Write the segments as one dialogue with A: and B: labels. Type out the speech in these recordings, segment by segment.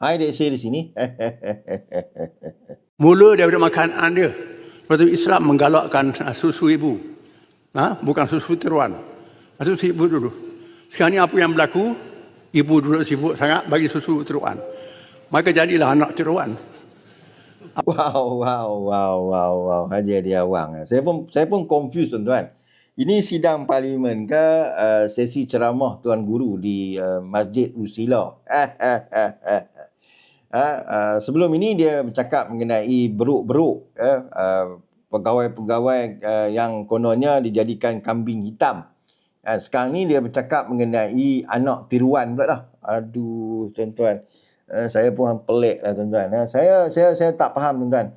A: Hai Dek Sir di sini.
B: Mula daripada makanan dia. Lepas tu Islam menggalakkan ah, susu ibu. Ha? Bukan susu tiruan. Ah, Susu ibu dulu. Sekarang ni apa yang berlaku? Ibu dulu sibuk sangat bagi susu tiruan. Maka jadilah anak tiruan.
A: Wow, wow, wow, wow, wow. Haji Adi Awang. Saya pun saya pun confused tuan-tuan. Ini sidang parlimen ke uh, sesi ceramah Tuan Guru di uh, Masjid Usila. uh, sebelum ini dia bercakap mengenai beruk-beruk uh, pegawai-pegawai uh, yang kononnya dijadikan kambing hitam. Uh, sekarang ni dia bercakap mengenai anak tiruan pula dah. Aduh tuan-tuan. Uh, saya pun pelik lah tuan-tuan. Uh, saya saya saya tak faham tuan-tuan.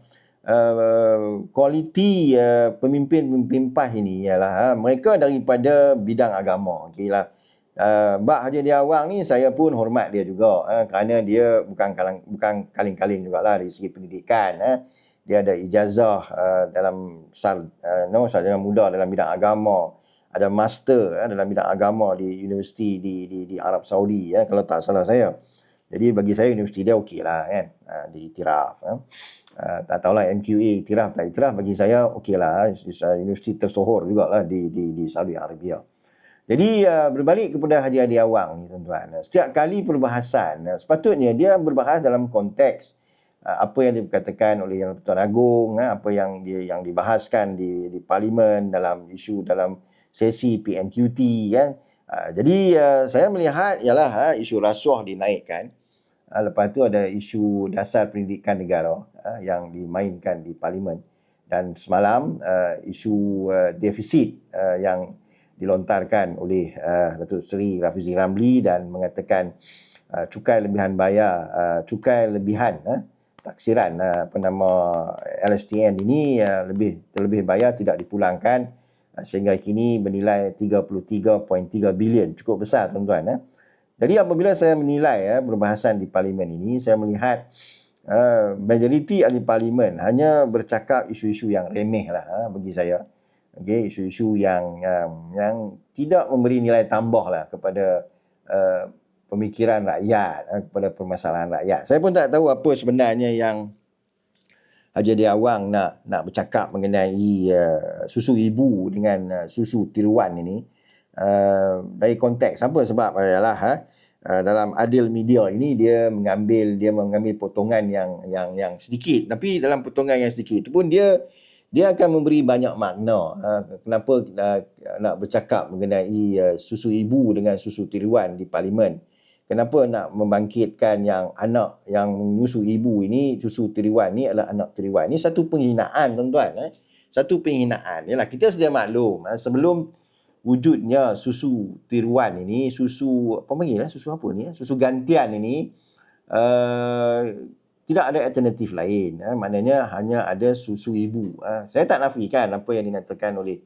A: Kualiti uh, pemimpin-pemimpin PAS ini ialah uh, mereka daripada bidang agama. Okeylah. Uh, Mbak Haji Diawang ni saya pun hormat dia juga uh, kerana dia bukan kalang, bukan kaling-kaling jugalah dari segi pendidikan uh. dia ada ijazah uh, dalam sal uh, no sarjana muda dalam bidang agama ada master uh, dalam bidang agama di universiti di di di Arab Saudi uh, kalau tak salah saya jadi bagi saya universiti dia okeylah kan uh, diiktiraf uh. Uh, tak tahulah MQA iktiraf tak iktiraf bagi saya okeylah universiti tersohor jugalah di di di Saudi Arabia. Jadi uh, berbalik kepada Haji Adi Awang ni tuan-tuan. Setiap kali perbahasan uh, sepatutnya dia berbahas dalam konteks uh, apa yang dikatakan oleh Yang Pertuan Agong, uh, apa yang dia yang dibahaskan di di parlimen dalam isu dalam sesi PMQT kan. Uh, jadi uh, saya melihat ialah uh, isu rasuah dinaikkan. Uh, lepas tu ada isu dasar pendidikan negara uh, yang dimainkan di parlimen dan semalam uh, isu uh, defisit uh, yang dilontarkan oleh uh, Datuk Seri Rafizi Ramli dan mengatakan uh, cukai lebihan bayar uh, cukai lebihan uh, taksiran uh, apa nama LSTN ini uh, lebih terlebih bayar tidak dipulangkan uh, sehingga kini bernilai 33.3 bilion cukup besar tuan-tuan uh. Jadi apabila saya menilai ya, perbahasan di parlimen ini, saya melihat uh, majoriti ahli parlimen hanya bercakap isu-isu yang remeh lah uh, bagi saya. Okay, isu-isu yang, yang yang tidak memberi nilai tambah lah kepada uh, pemikiran rakyat, uh, kepada permasalahan rakyat. Saya pun tak tahu apa sebenarnya yang Haji Dia Awang nak nak bercakap mengenai uh, susu ibu dengan uh, susu tiruan ini. Uh, dari konteks apa sebab adalah ha, uh, dalam adil media ini dia mengambil dia mengambil potongan yang yang yang sedikit tapi dalam potongan yang sedikit itu pun dia dia akan memberi banyak makna. Uh, kenapa uh, nak bercakap mengenai uh, susu ibu dengan susu tiruan di parlimen? Kenapa nak membangkitkan yang anak yang menyusu ibu ini susu tiruan ni adalah anak tiruan? Ini satu penghinaan tuan-tuan eh. Satu penghinaan. Yalah kita sedia maklum eh, sebelum wujudnya susu tiruan ini, susu apa panggil lah, susu apa ni, susu gantian ini uh, tidak ada alternatif lain. Eh. Maknanya hanya ada susu ibu. Eh. Saya tak nafikan apa yang dinyatakan oleh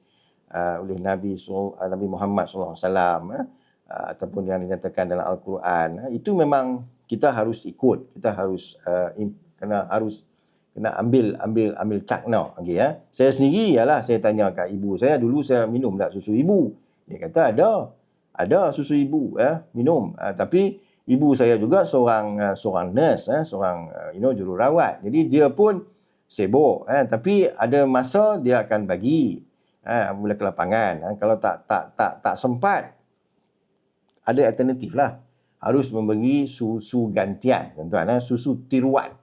A: uh, oleh Nabi uh, Nabi Muhammad SAW eh, uh, ataupun yang dinyatakan dalam Al-Quran. Eh. Itu memang kita harus ikut, kita harus uh, kena harus kena ambil ambil ambil cakna okey ya saya sendiri ialah saya tanya kat ibu saya dulu saya minum tak susu ibu dia kata ada ada susu ibu ya minum uh, tapi ibu saya juga seorang uh, seorang nurse eh seorang uh, you know jururawat jadi dia pun sibuk eh tapi ada masa dia akan bagi eh mula ke lapangan eh, kalau tak tak tak tak sempat ada alternatif lah harus memberi susu gantian tuan-tuan eh, susu tiruan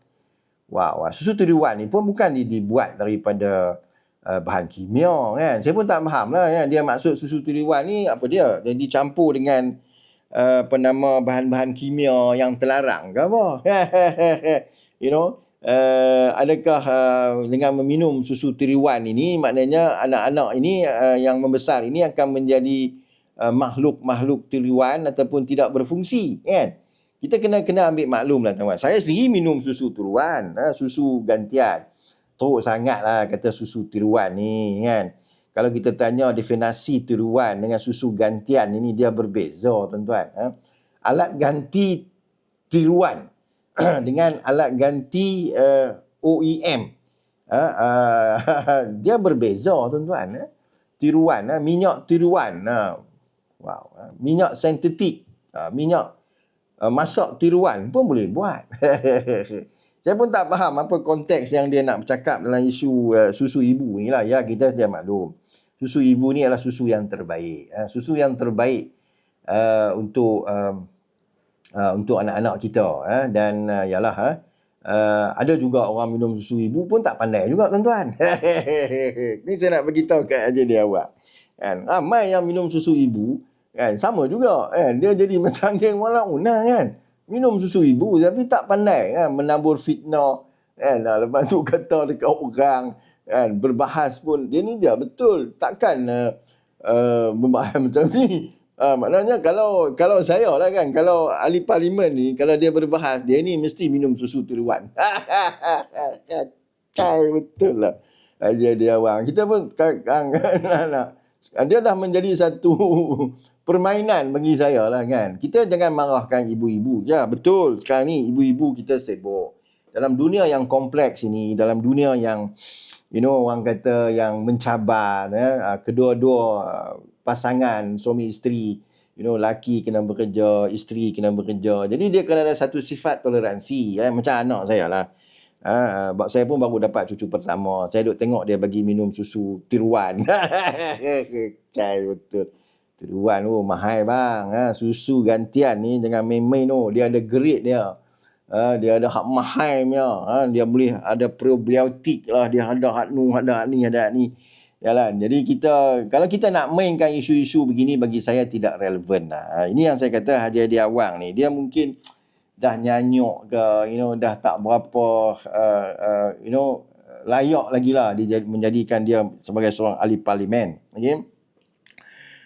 A: Wow, susu tiruan ni pun bukan dibuat daripada uh, bahan kimia kan. Saya pun tak faham lah ya. Dia maksud susu tiruan ni apa dia? Dia dicampur dengan uh, apa nama bahan-bahan kimia yang terlarang ke apa? you know, uh, adakah uh, dengan meminum susu tiruan ini maknanya anak-anak ini uh, yang membesar ini akan menjadi uh, makhluk-makhluk tiruan ataupun tidak berfungsi kan? kita kena kena ambil maklum lah tuan Saya sendiri minum susu tiruan, ha, susu gantian. Teruk sangat lah kata susu tiruan ni kan. Kalau kita tanya definasi tiruan dengan susu gantian ini dia berbeza tuan-tuan. Ha. Alat ganti tiruan dengan alat ganti uh, OEM. Ha, uh, dia berbeza tuan-tuan. Ha. Tiruan, ha. minyak tiruan. Ha. Wow. Ha. Minyak sintetik. Ha. Minyak uh, masak tiruan pun boleh buat. Saya pun tak faham apa konteks yang dia nak bercakap dalam isu uh, susu ibu ni lah. Ya, kita dia maklum. Susu ibu ni adalah susu yang terbaik. Uh, susu yang terbaik uh, untuk uh, uh, untuk anak-anak kita. Uh, dan uh, yalah, uh, ada juga orang minum susu ibu pun tak pandai juga tuan-tuan. ni saya nak beritahu kat aja dia awak. Kan? Ramai yang minum susu ibu kan sama juga kan dia jadi macam geng walau una kan minum susu ibu tapi tak pandai kan? Menabur fitnah kan? Lepas tu kata dekat orang kan? Berbahas pun dia ni dia betul. Takkan uh, uh, membahas macam ni. Uh, maknanya kalau kalau saya lah kan? Kalau ahli parlimen ni kalau dia berbahas dia ni mesti minum susu turuan. Cai betul lah. Aja dia orang. Kita pun kang dia dah menjadi satu permainan bagi saya lah kan. Kita jangan marahkan ibu-ibu. Ya betul sekarang ni ibu-ibu kita sibuk. Dalam dunia yang kompleks ini, dalam dunia yang you know orang kata yang mencabar ya, ah, kedua-dua ah, pasangan suami isteri you know laki kena bekerja isteri kena bekerja jadi dia kena ada satu sifat toleransi ya macam anak saya lah Ha, saya pun baru dapat cucu pertama. Saya duk tengok dia bagi minum susu tiruan. Cai betul. Tiruan tu mahal bang. Ha, susu gantian ni jangan main-main tu. Dia ada grade dia. Ha, dia ada hak mahal dia. Ha, dia boleh ada probiotik lah. Dia ada hak nu, ada hak ni, ada hak ni. Yalah. Jadi kita, kalau kita nak mainkan isu-isu begini bagi saya tidak relevan lah. Ha, ini yang saya kata hadiah-hadiah awang ni. Dia mungkin dah nyanyuk ke, you know, dah tak berapa, uh, uh, you know, layak lagi lah dia menjadikan dia sebagai seorang ahli parlimen. Okay?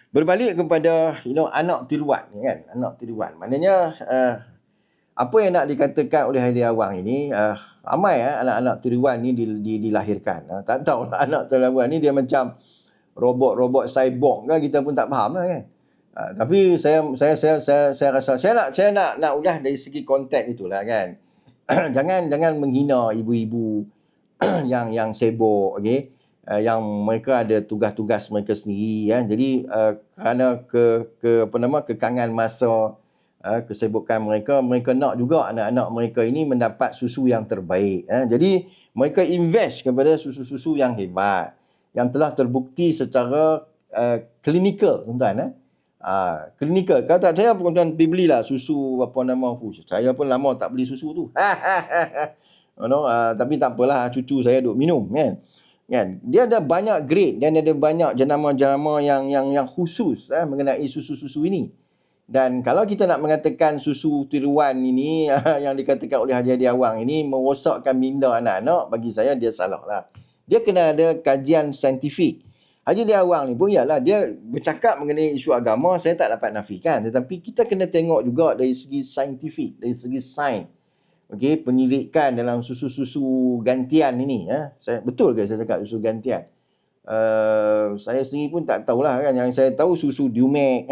A: Berbalik kepada you know anak tiruan kan? Anak tiruan. Maknanya uh, apa yang nak dikatakan oleh Haidir Awang ini uh, ramai uh, anak-anak tiruan ni di, di, dilahirkan. Uh, tak tahu lah anak tiruan ni dia macam robot-robot cyborg kan kita pun tak faham lah kan? Uh, tapi saya saya saya saya saya rasa saya nak saya nak nak udah dari segi konteks itulah kan? Jangan jangan menghina ibu-ibu yang yang sibuk okey uh, yang mereka ada tugas-tugas mereka sendiri ya. Jadi uh, kerana ke ke apa nama kekangan masa uh, kesibukan mereka mereka nak juga anak-anak mereka ini mendapat susu yang terbaik ya. Jadi mereka invest kepada susu-susu yang hebat yang telah terbukti secara uh, klinikal tuan-tuan eh. Ah, klinikal. Kalau tak saya pun tuan pergi belilah susu apa nama aku. Saya pun lama tak beli susu tu. you know, uh, tapi tak apalah cucu saya duk minum kan kan? Dia ada banyak grade dan ada banyak jenama-jenama yang yang yang khusus eh, mengenai susu-susu ini. Dan kalau kita nak mengatakan susu tiruan ini yang dikatakan oleh Haji Adi Awang ini merosakkan minda anak-anak bagi saya dia salah lah dia kena ada kajian saintifik. Haji Adi Awang ni pun ialah dia bercakap mengenai isu agama saya tak dapat nafikan. Tetapi kita kena tengok juga dari segi saintifik dari segi sains okey penyelidikan dalam susu-susu gantian ini ya. Saya betul ke saya cakap susu gantian? Uh, saya sendiri pun tak tahulah kan. Yang saya tahu susu Dumex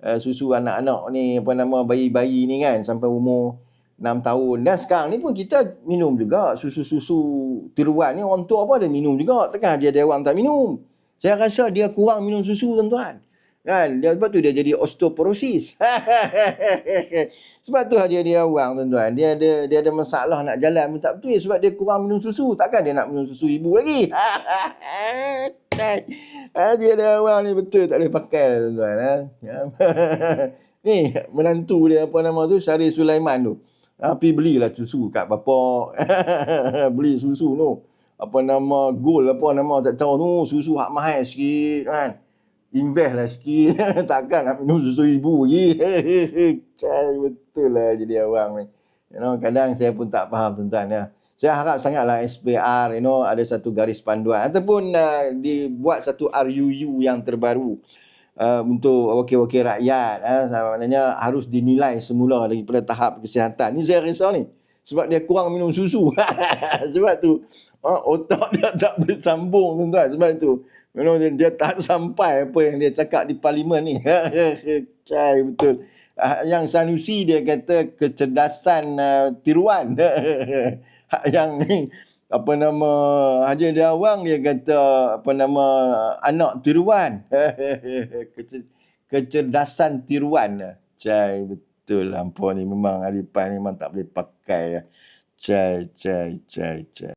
A: uh, susu anak-anak ni apa nama bayi-bayi ni kan sampai umur 6 tahun. Dan sekarang ni pun kita minum juga susu-susu tiruan ni. Orang tua apa ada minum juga. Takkan dia ada orang tak minum. Saya rasa dia kurang minum susu tuan-tuan Kan? Dia, sebab tu dia jadi osteoporosis. sebab tu dia dia orang tuan-tuan. Dia ada dia ada masalah nak jalan pun tak betul. Sebab dia kurang minum susu. Takkan dia nak minum susu ibu lagi. ha, dia ada orang ni betul tak boleh pakai lah tuan-tuan. Ha? ni menantu dia apa nama tu Syarif Sulaiman tu. Ha, pergi belilah susu kat bapa. Beli susu tu. Apa nama gold apa nama tak tahu tu. Susu hak mahal sikit kan invest lah sikit. Takkan nak minum susu ibu lagi. Cai betul lah jadi orang ni. You know, kadang saya pun tak faham tuan-tuan ya. Saya harap sangatlah SPR you know ada satu garis panduan ataupun uh, dibuat satu RUU yang terbaru uh, untuk wakil-wakil rakyat uh, maknanya harus dinilai semula daripada tahap kesihatan. Ni saya risau ni sebab dia kurang minum susu. sebab tu uh, otak dia tak bersambung tuan-tuan sebab tu Know, dia, dia tak sampai apa yang dia cakap di parlimen ni. Cai betul. Uh, yang Sanusi dia kata kecerdasan uh, tiruan. yang apa nama Haji Dawang dia kata apa nama anak tiruan. kecerdasan tiruan. Cai betul. Hampa ni memang Alipay ni memang tak boleh pakai. Cai, cai, cai, cai.